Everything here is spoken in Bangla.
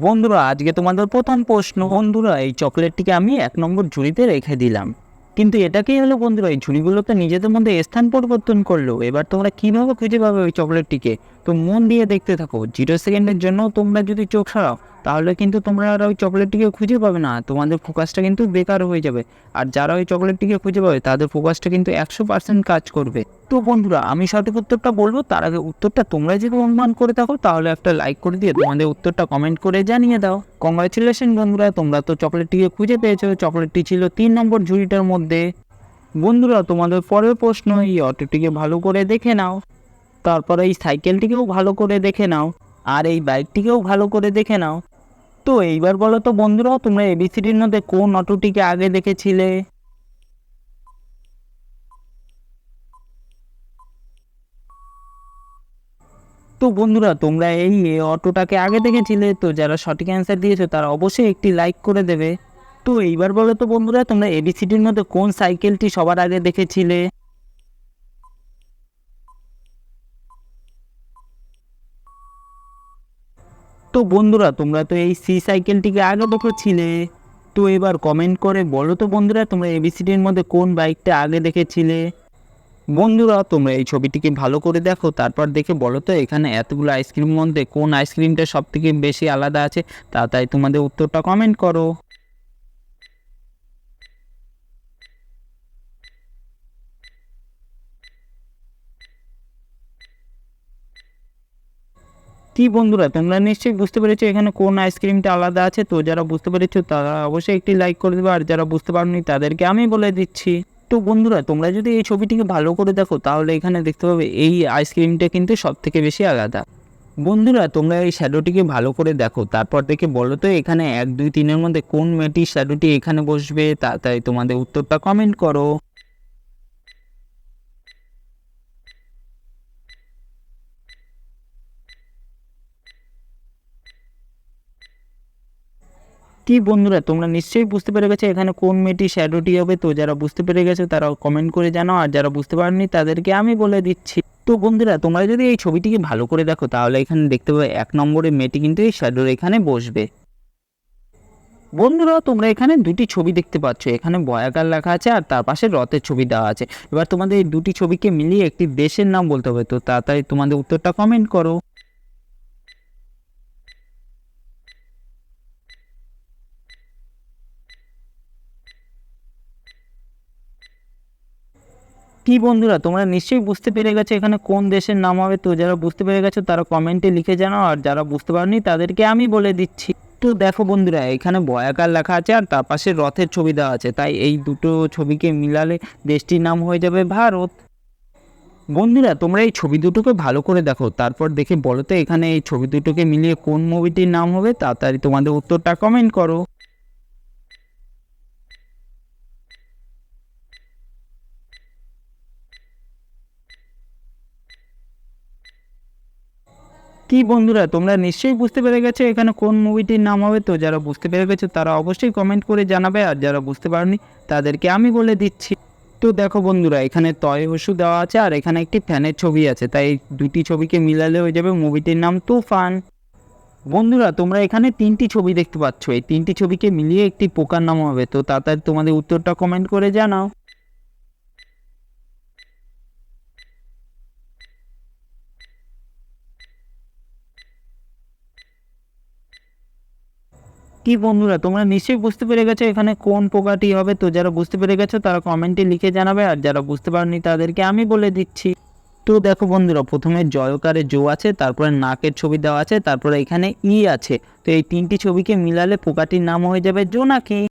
বন্ধুরা, আজকে তোমাদের প্রথম প্রশ্ন। বন্ধুরা, এই চকলেটটিকে আমি এক নম্বর ঝুড়িতে রেখে দিলাম। কিন্তু এটাকেই হলো, বন্ধুরা, এই ঝুড়িগুলো তো নিজেদের মধ্যে স্থান পরিবর্তন করল। এবার তোমরা কীভাবে খুঁজে পাবে ওই চকলেটটিকে? তো মন দিয়ে দেখতে থাকো। জিরো সেকেন্ডের জন্য তোমরা যদি চোখ সরাও তাহলে কিন্তু তোমরা আর ওই চকলেটটিকে খুঁজে পাবে না। তোমাদের ফোকাসটা কিন্তু বেকার হয়ে যাবে। আর যারা ওই চকলেটটিকে খুঁজে পাবে, তাদের ফোকাসটা কিন্তু একশো পার্সেন্ট কাজ করবে। তো বন্ধুরা, আমি সঠিক উত্তরটা বলব, তার আগে উত্তরটা তোমরা যদি অনুমান করে থাকো, তাহলে একটা লাইক করে দিয়ে তোমাদের উত্তরটা কমেন্ট করে জানিয়ে দাও। কংগ্রাচুলেশন বন্ধুরা, তোমরা তো চকলেটটিকে খুঁজে পেয়েছ। চকলেটটি ছিল তিন নম্বর ঝুড়িটার মধ্যে। বন্ধুরা, তোমাদের পরের প্রশ্ন, এই অটোটিকে ভালো করে দেখে নাও। তারপর এই সাইকেলটিকেও ভালো করে দেখে নাও। আর এই বাইকটিকেও ভালো করে দেখে নাও। তো এইবার বলো তো বন্ধুরা, তোমরা এবিসিডির মধ্যে কোন অটোটিকে আগে দেখেছিলে? তো বন্ধুরা, তোমরা এই অটোটাকে আগে দেখেছিলে? তো যারা সঠিক অ্যান্সার দিয়েছ, তারা অবশ্যই একটি লাইক করে দেবে। তো এইবার বলো তো বন্ধুরা, তোমরা এবিসিডির মধ্যে কোন সাইকেলটি সবার আগে দেখেছিলে? তো বন্ধুরা, তোমরা তো এই সি সাইকেলটিকে আগে দেখেছিলে তো এবার কমেন্ট করে বলো তো বন্ধুরা, তোমরা এবিসিডির মধ্যে কোন বাইকটা আগে দেখেছিলে? বন্ধুরা, তোমরা এই ছবিটিকে ভালো করে দেখো, তারপর দেখে বলো তো এখানে এতগুলো আইসক্রিম মধ্যে কোন আইসক্রিমটা সবথেকে বেশি আলাদা আছে, তা তাই তোমাদের উত্তরটা কমেন্ট করো। কি বন্ধুরা, তোমরা নিশ্চয়ই বুঝতে পেরেছ এখানে কোন আইসক্রিমটা আলাদা আছে। তো যারা বুঝতে পেরেছ, তারা অবশ্যই একটি লাইক করে দেবে। আর যারা বুঝতে পারোনি, তাদেরকে আমি বলে দিচ্ছি। তো বন্ধুরা, তোমরা যদি এই ছবিটিকে ভালো করে দেখো, তাহলে এখানে দেখতে পাবে এই আইসক্রিমটা কিন্তু সব থেকে বেশি আলাদা। বন্ধুরা, তোমরা এই শ্যাডোটিকে ভালো করে দেখো। তারপর দেখে বলো তো, এখানে এক, দুই, তিনের মধ্যে কোন মেয়েটির শ্যাডোটি এখানে বসবে? তা, তাই তোমাদের উত্তরটা কমেন্ট করো। কি বন্ধুরা, তোমরা নিশ্চয়ই বুঝতে পেরে গেছো এখানে কোন মেয়েটি শ্যাডোটি হবে। তো যারা বুঝতে পেরে গেছো তারা কমেন্ট করে জানাও, আর যারা বুঝতে পারেনি তাদেরকে আমি বলে দিচ্ছি। তো বন্ধুরা, তোমরা যদি এই ছবিটিকে ভালো করে দেখো, তাহলে এখানে দেখতে পাবে এক নম্বরে মেয়েটি কিন্তু এই শ্যাডোর এখানে বসবে। বন্ধুরা, তোমরা এখানে দুটি ছবি দেখতে পাচ্ছ। এখানে বয়াকার লেখা আছে আর তার পাশে রথের ছবি দেওয়া আছে। এবার তোমাদের এই দুটি ছবিকে মিলিয়ে একটি দেশের নাম বলতে হবে। তো তাড়াতাড়ি তোমাদের উত্তরটা কমেন্ট করো। কি বন্ধুরা, তোমরা নিশ্চয়ই বুঝতে পেরে গেছো এখানে কোন দেশের নাম হবে। তো যারা বুঝতে পেরে গেছো তারা কমেন্টে লিখে জানাও, আর যারা বুঝতে পারেনি তাদেরকে আমি বলে দিচ্ছি। তো দেখো বন্ধুরা, এখানে বয়াকার লেখা আছে আর তার পাশে রথের ছবি দেওয়া আছে, তাই এই দুটো ছবিকে মিলালে দেশটির নাম হয়ে যাবে ভারত। বন্ধুরা, তোমরা এই ছবি দুটোকে ভালো করে দেখো, তারপর দেখে বলো তো এখানে এই ছবি দুটোকে মিলিয়ে কোন মুভিটির নাম হবে, তাড়াতাড়ি তোমাদের উত্তরটা কমেন্ট করো। কি বন্ধুরা, তোমরা নিশ্চয়ই বুঝতে পেরে গেছো এখানে কোন মুভিটির নাম হবে। তো যারা বুঝতে পেরে গেছো, তারা অবশ্যই কমেন্ট করে জানাবে, আর যারা বুঝতে পারেনি, তাদেরকে আমি বলে দিচ্ছি। তো দেখো বন্ধুরা, এখানে তয় হসু দেওয়া আছে, আর এখানে একটি ফ্যানের ছবি আছে, তাই দুটি ছবিকে মিলালে হয়ে যাবে মুভিটির নাম তুফান। বন্ধুরা, তোমরা এখানে তিনটি ছবি দেখতে পাচ্ছ, এই তিনটি ছবিকে মিলিয়ে একটি পোকার নাম হবে, তো তাড়াতাড়ি তোমাদের উত্তরটা কমেন্ট করে জানাও। কি বন্ধুরা, তোমরা নিশ্চয়ই বুঝতে পেরে গেছো এখানে কোন পোকাটি হবে। তো যারা বুঝতে পেরে গেছো, তারা কমেন্টে লিখে জানাবে। আর যারা বুঝতে পারেনি, তাদেরকে আমি বলে দিচ্ছি। তো দেখো বন্ধুরা, প্রথমে জয়কারে জো আছে, তারপরে নাকের ছবি দেওয়া আছে, তারপরে এখানে ই আছে। তো এই তিনটি ছবিকে মিলালে পোকাটির নাম হয়ে যাবে জোনাকি।